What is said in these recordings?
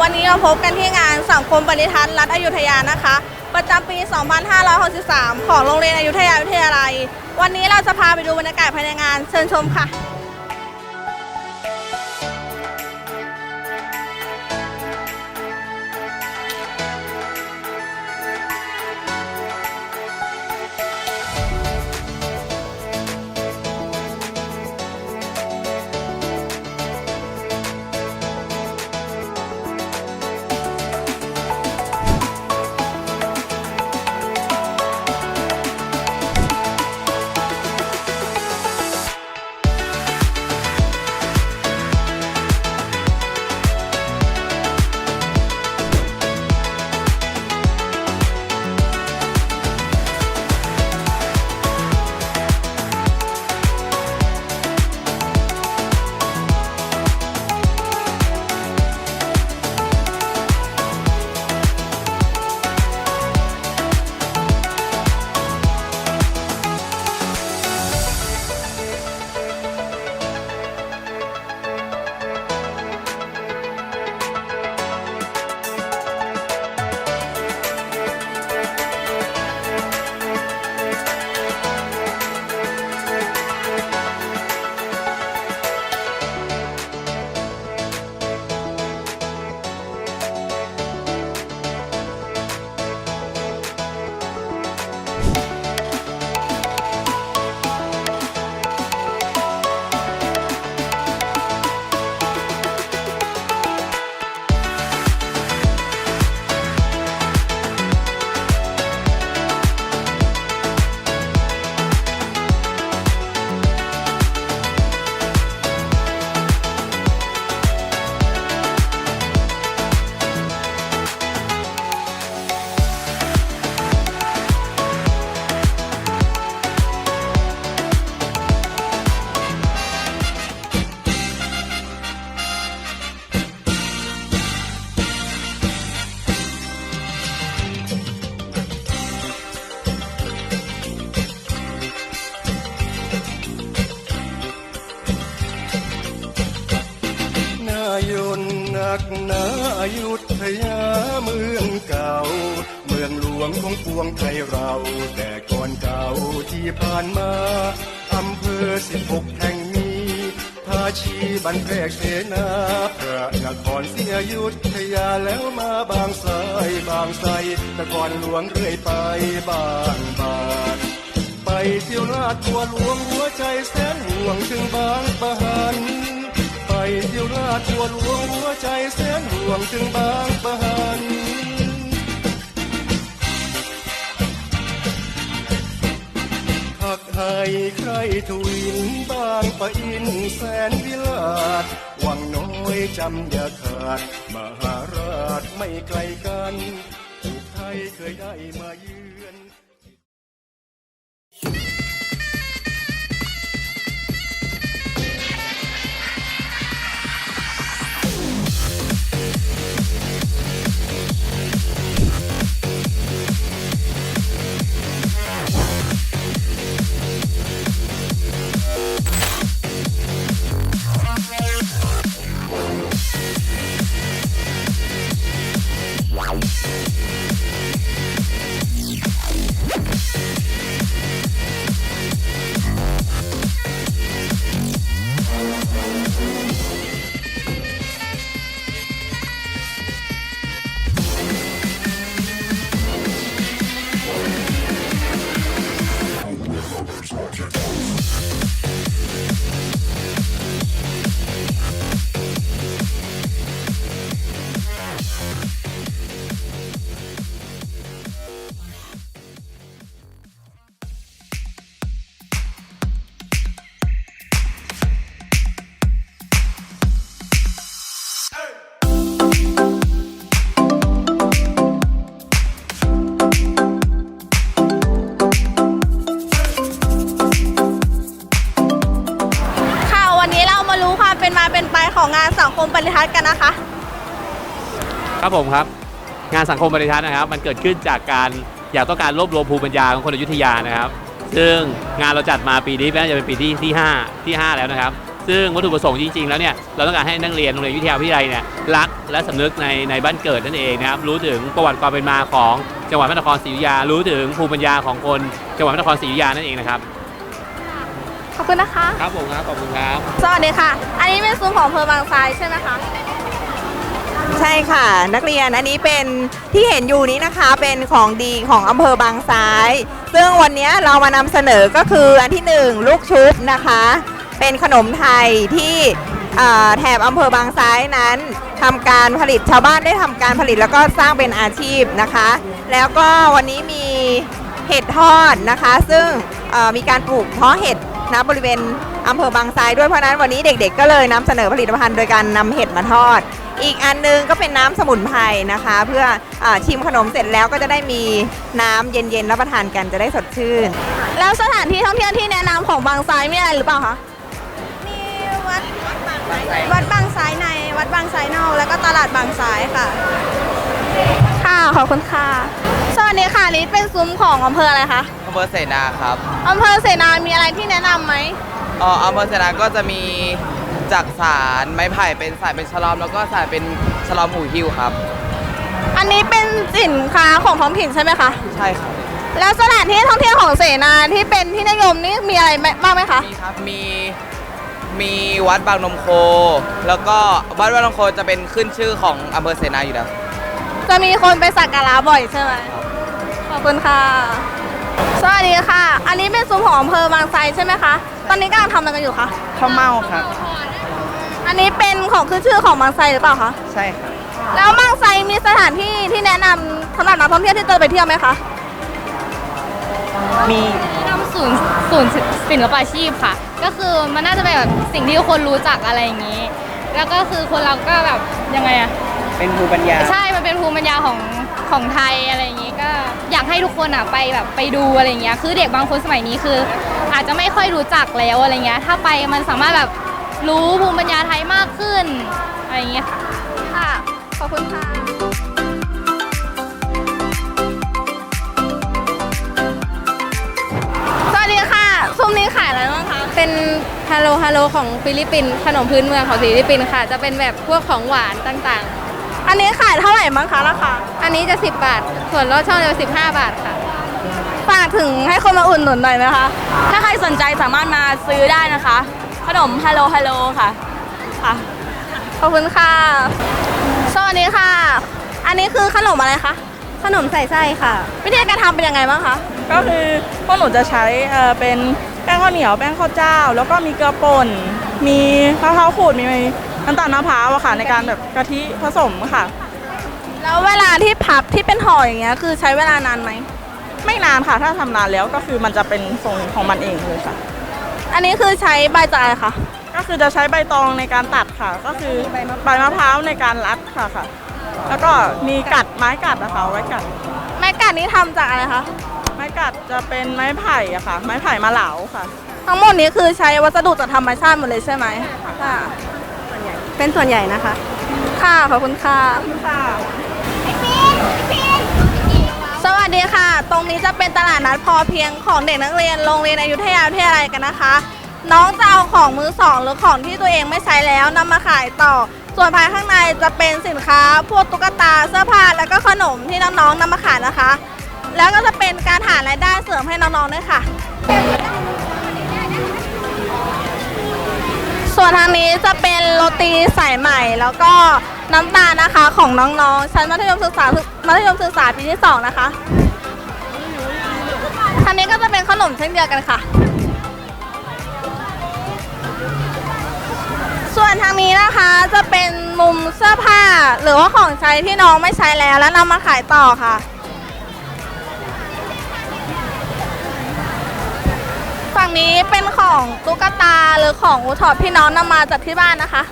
วันนี้เราพบกันที่งานสังคมปฏิทัศน์รัฐอยุธยานะคะ ประจำปี 2563 ของโรงเรียนอยุธยาวิทยาลัย วันนี้เราจะพาไปดูบรรยากาศภายในงานเชิญชมค่ะ ยุธยาเมืองเก่า เมืองหลวงของปวงไทยเรา แต่ก่อนเก่าที่ผ่านมาอำเภอสิบหกแห่งมีภาชีบันแพรกเสนาพระนครศรีอยุธยาแล้วมาบางไทรบางไทรนครหลวงเรื่อยไปบางบานไปเที่ยวราดตัวหลวงหัวใจแสนห่วงถึงบางประหัน เที่ยวราดตัวหลวงหัวใจแสนห่วงถึงบางปะหันหักให้ใครทวินบางปะอินแสนวิลาศวังน้อยจำอย่าขาด มหาราชไม่ไกลกันผูกไทยเคยได้มาเยือน ของงานสังคมปฏิทัศน์กันนะคะ ครับผมครับ งานสังคมบริทัศน์นะครับ มันเกิดขึ้นจากการอยากต้องการรวบรวมภูมิปัญญาของคนอยุธยานะครับ ซึ่งงานเราจัดมาปีนี้น่าจะเป็นปีที่ที่ 5 ที่ 5 แล้วนะครับ ซึ่งวัตถุประสงค์จริงๆ แล้วเนี่ยเราต้องการให้นักเรียนโรงเรียนวิทยาวิทยาลัยเนี่ยรักและสำนึกในในบ้านเกิดนั่นเองนะครับรู้ถึงประวัติความเป็นมาของจังหวัดพระนครศรีอยุธยารู้ถึงภูมิปัญญาของคนจังหวัดพระนครศรีอยุธยานั่นเองนะครับ ขอบคุณนะคะ ครับผมครับขอบคุณครับ สวัสดีค่ะ อันนี้เป็นซุ้มของอำเภอบางทรายใช่ไหมคะ ใช่ค่ะ นักเรียนอันนี้เป็นที่เห็นอยู่นี้นะคะเป็นของดีของอำเภอบางซ้าย ซึ่งวันนี้เรามานำเสนอก็คืออันที่หนึ่งลูกชุบนะคะ เป็นขนมไทยที่อ่าแถบอำเภอบางซ้ายนั้นทำการผลิตชาวบ้านได้ทำการผลิตแล้วก็สร้างเป็นอาชีพนะคะ แล้วก็วันนี้มีเห็ดทอดนะคะ ซึ่งเอ่อมีการปลูกเพาะเห็ด นะบริเวณอำเภอบางซ้ายด้วยเพราะฉะนั้นวันนี้เด็กๆ ก็เลยนำเสนอผลิตภัณฑ์โดยการนำเห็ดมาทอด อีกอันนึงก็เป็นน้ำสมุนไพรนะคะ เพื่ออาชิมขนมเสร็จแล้วก็จะได้มีน้ำเย็นๆรับประทานกันจะได้สดชื่น แล้วสถานที่ท่องเที่ยวที่แนะนำของบางทรายมีอะไรหรือเปล่าคะมีวัดวัดบางทรายในวัดบางทรายนอกแล้วก็ตลาดบางทรายค่ะ ค่ะขอบคุณค่ะสวัสดีค่ะนี่เป็นซุ้มของอำเภออะไรคะอำ เภอเสนาครับอำเภอเสนามีอะไรที่แนะนำไหมเอ่ออำเภอเสนาก็จะมีจากสารไม้ไผ่เป็นสายเป็นฉลอม แล้วก็สายเป็นฉลอมหูหิ้วครับ อันนี้เป็นสินค้าของท้องถิ่นใช่ไหมคะใช่ครับ แล้วสถานที่ท่องเที่ยวของเสนาที่เป็นที่นิยมนี่มีอะไรบ้างไหมคะมีครับ มีมีวัดบางนมโค แล้วก็วัดบางนมโคจะเป็นขึ้นชื่อของอำเภอเสนาอยู่แล้ว จะมีคนไปสักการะบ่อยใช่ไหมขอบคุณค่ะ สวัสดีค่ะ อันนี้เป็นซุ้มของอำเภอบางไทรใช่ไหมคะ ตอนนี้กำลังทำอะไรกันอยู่คะ ข้าวเม่าครับ อันนี้เป็นของขึ้นชื่อของบางไทรหรือเปล่าคะ ใช่ครับ แล้วบางไทรมีสถานที่ที่แนะนำสำหรับนักท่องเที่ยวที่จะไปเที่ยวไหมคะ มีนำศูนย์ศูนย์ศิลปาชีพค่ะ ก็คือมันน่าจะเป็นแบบสิ่งที่คนรู้จักอะไรอย่างนี้ แล้วก็คือคนเราก็แบบยังไงอะเป็นภูปัญญา ใช่ มันเป็นภูมิปัญญาของ ของไทยอะไรอย่างนี้ก็อยากให้ทุกคนอะไปแบบไปดูอะไรอย่างเงี้ยคือเด็กบางคนสมัยนี้คือ อาจจะไม่ค่อยรู้จักแล้วอะไรเงี้ยถ้าไปมันสามารถแบบรู้ภูมิปัญญาไทยมากขึ้นอะไรอย่างเงี้ยค่ะค่ะขอบคุณค่ะสวัสดีค่ะซุ้มนี้ขายอะไรบ้างคะเป็นฮัลโลฮัลโลของฟิลิปปินส์ขนมพื้นเมืองของฟิลิปปินส์ค่ะ จะเป็นแบบพวกของหวานต่างอันนี้ขายเท่าไหร่มั้งคะราคา อันนี้จะ 10 บาท ส่วนลดช่องจะ15 บาทค่ะ ฝากถึงให้คนมาอุ่นหนุนหน่อยนะคะ ถ้าใครสนใจสามารถมาซื้อได้นะคะ ขนมฮัลโหลฮัลโหลค่ะค่ะ ขอบคุณค่ะ สวัสดีค่ะ อันนี้คือขนมอะไรคะ ขนมใส่ไส้ค่ะ วิธีการทำเป็นยังไงบ้างคะ ก็คือพวกหนูจะใช้เอ่อเป็นแป้งข้าวเหนียวแป้งข้าวเจ้า แล้วก็มีเกลือป่น มีมะพร้าวขูดมีน้ำตาลมะพร้าวอะค่ะในการแบบกะทิผสมค่ะ แล้วเวลาที่พับที่เป็นห่ออย่างเงี้ยคือใช้เวลานานไหม ไม่นานค่ะ ถ้าทำนานแล้วก็คือมันจะเป็นทรงของมันเองเลยค่ะ อันนี้คือใช้ใบจากอะไรคะ ก็คือจะใช้ใบตองในการตัดค่ะ ก็คือใบมะพร้าวในการรัดค่ะค่ะ แล้วก็มีกัดไม้กัดนะคะเอาไว้กัด ไม้กัดนี้ทำจากอะไรคะ ไม้กัดจะเป็นไม้ไผ่อะค่ะ ไม้ไผ่มะเหลาค่ะ ทั้งหมดนี้คือใช้วัสดุจากธรรมชาติหมดเลยใช่ไหมค่ะ เป็นส่วนใหญ่นะคะ ค่ะ ขอบคุณค่ะ สวัสดีค่ะ ตรงนี้จะเป็นตลาดนัดพอเพียงของเด็กนักเรียนโรงเรียนอยุธยาวิทยาลัยกันนะคะ น้องจะเอาของมือสองหรือของที่ตัวเองไม่ใช้แล้วนำมาขายต่อ ส่วนภายข้างในจะเป็นสินค้า พวกตุ๊กตาเสื้อผ้าแล้วก็ขนมที่น้องๆนำมาขายนะคะ แล้วก็จะเป็นการหารายได้เสริมให้น้องๆด้วยค่ะ ส่วนทางนี้จะเป็นโรตีสายใหม่แล้วก็ น้ำตาลนะคะ ของน้องๆชั้นมัธยมศึกษามัธยมศึกษาปีที่2นะคะทางนี้ก็จะเป็นขนมเช่นเดียวกันค่ะ ส่วนทางนี้นะคะจะเป็นมุมเสื้อผ้าหรือว่าของใช้ที่น้องไม่ใช้แล้วแล้วนำมาขายต่อค่ะฝั่งนี้เป็นของตุ๊กตาหรือของอูทอปที่น้องนำมาจากที่บ้านนะคะ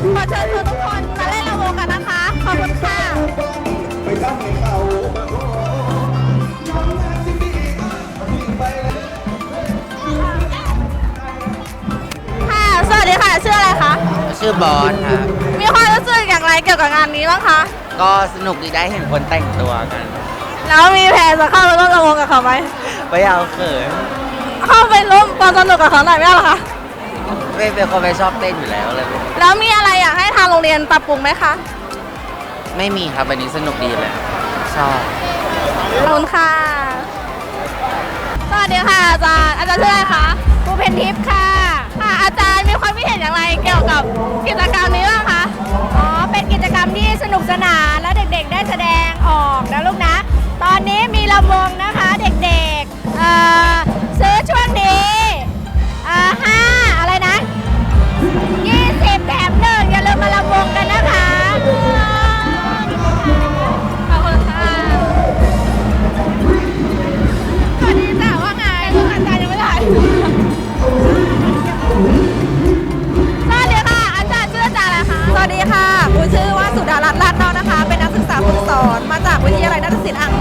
ขอเชิญชวนทุกคนมาเล่นระวงกันนะคะ ขอบคุณค่ะค่ะ สวัสดีค่ะ ชื่ออะไรคะ ชื่อบอสครับ มีความรู้สึกอย่างไรเกี่ยวกับงานนี้บ้างคะ ก็สนุกดีได้เห็นคนแต่งตัวกัน แล้วมีแผนจะเข้าไปร่วมระวงกับเขาไหมไม่เอาเขินเข้าไปร่วมความสนุกกับเขาหน่อยไม่เอาเหรอคะ ไม่เป็นคนไม่ชอบเต้นอยู่แล้วเลยแล้วมีอะไรอยากให้ทางโรงเรียนปรับปรุงไหมคะไม่มีครับวันนี้สนุกดีเลยชอบ ขอบคุณค่ะ สวัสดีค่ะอาจารย์ อาจารย์ชื่ออะไรคะครูเพนทิพย์ค่ะ ค่ะ อาจารย์มีความคิดเห็นอย่างไรเกี่ยว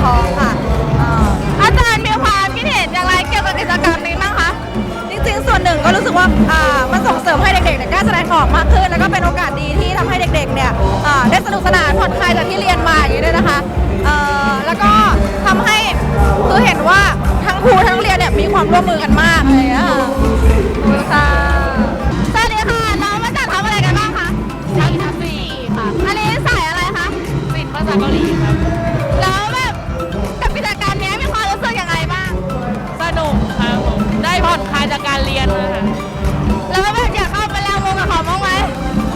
อางค่ะเอ่ออาจารย์มีความคิดเห็นอย่างไรเกี่ยวกับกิจกรรมนี้บ้างคะ จริงๆ ส่วนหนึ่งก็รู้สึกว่าอ่ามันส่งเสริมให้เด็กๆเนี่ยกล้าแสดงออกมากขึ้น แล้วก็เป็นโอกาสดีที่ทำให้เด็กๆ เนี่ยอ่าได้สนุกสนานผ่อนคลายจากที่เรียนมาอย่างนี้ด้วยนะคะเอ่อแล้วก็ทำให้คือเห็นว่าทั้งครูทั้งเรียนเนี่ยมีความร่วมมือกันมากเลยอะค่ะค่ะสวัสดีค่ะน้องมาจากทำอะไรกันบ้างคะสายทัศนีค่ะ อันนี้สายอะไรคะศิลป์ภาษาเกาหลีายจากการเรียนนะคะแล้วแบบอยากเข้าไปแล้ววงกับเขาบ้างไหม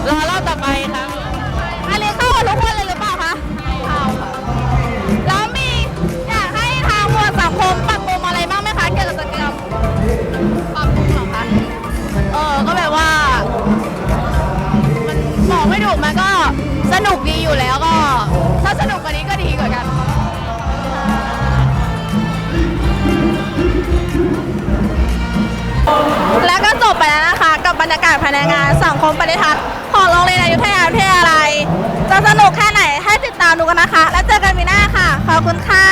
รอรอบต่อไปครับอันนี้เข้ากับทุกคนเลยหรือเปล่าคะเข้าค่ะแล้วมีอยากให้ทางหมวดสังคมปรับปรุงอะไรบ้างไหมคะเกี่ยวกับกิจกรรมปรับปรุงเหรอคะเออก็แบบว่า มันบอกไม่ถูกมันก็สนุกดีอยู่แล้วากาศภายในงาน สังคมปฏิทัศน์ของโรงเรียนอยุธยาวิทยาลัยจะสนุกแค่ไหนให้ติดตามดูกันนะคะ แล้วเจอกันวีหน้าค่ะ ขอบคุณค่ะ